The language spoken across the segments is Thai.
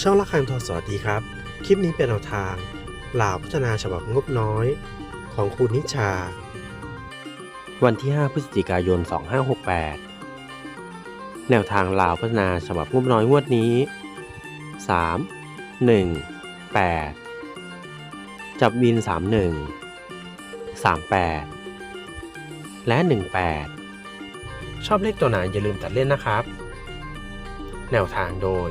ช่องละคังทอสวัสดีครับ คลิปนี้เป็นแนวทางลาวพัฒนาฉบับงบน้อย ของคุณนิชา วันที่ 5 พฤศจิกายน 2568 แนวทางลาวพัฒนาฉบับงบน้อยงวดนี้ 3 1 8 จับวิน 31 38 และ 18 ชอบเลขตัวไหนอย่าลืมตัดเล่นนะครับ แนวทางโดย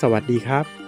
สวัสดีครับ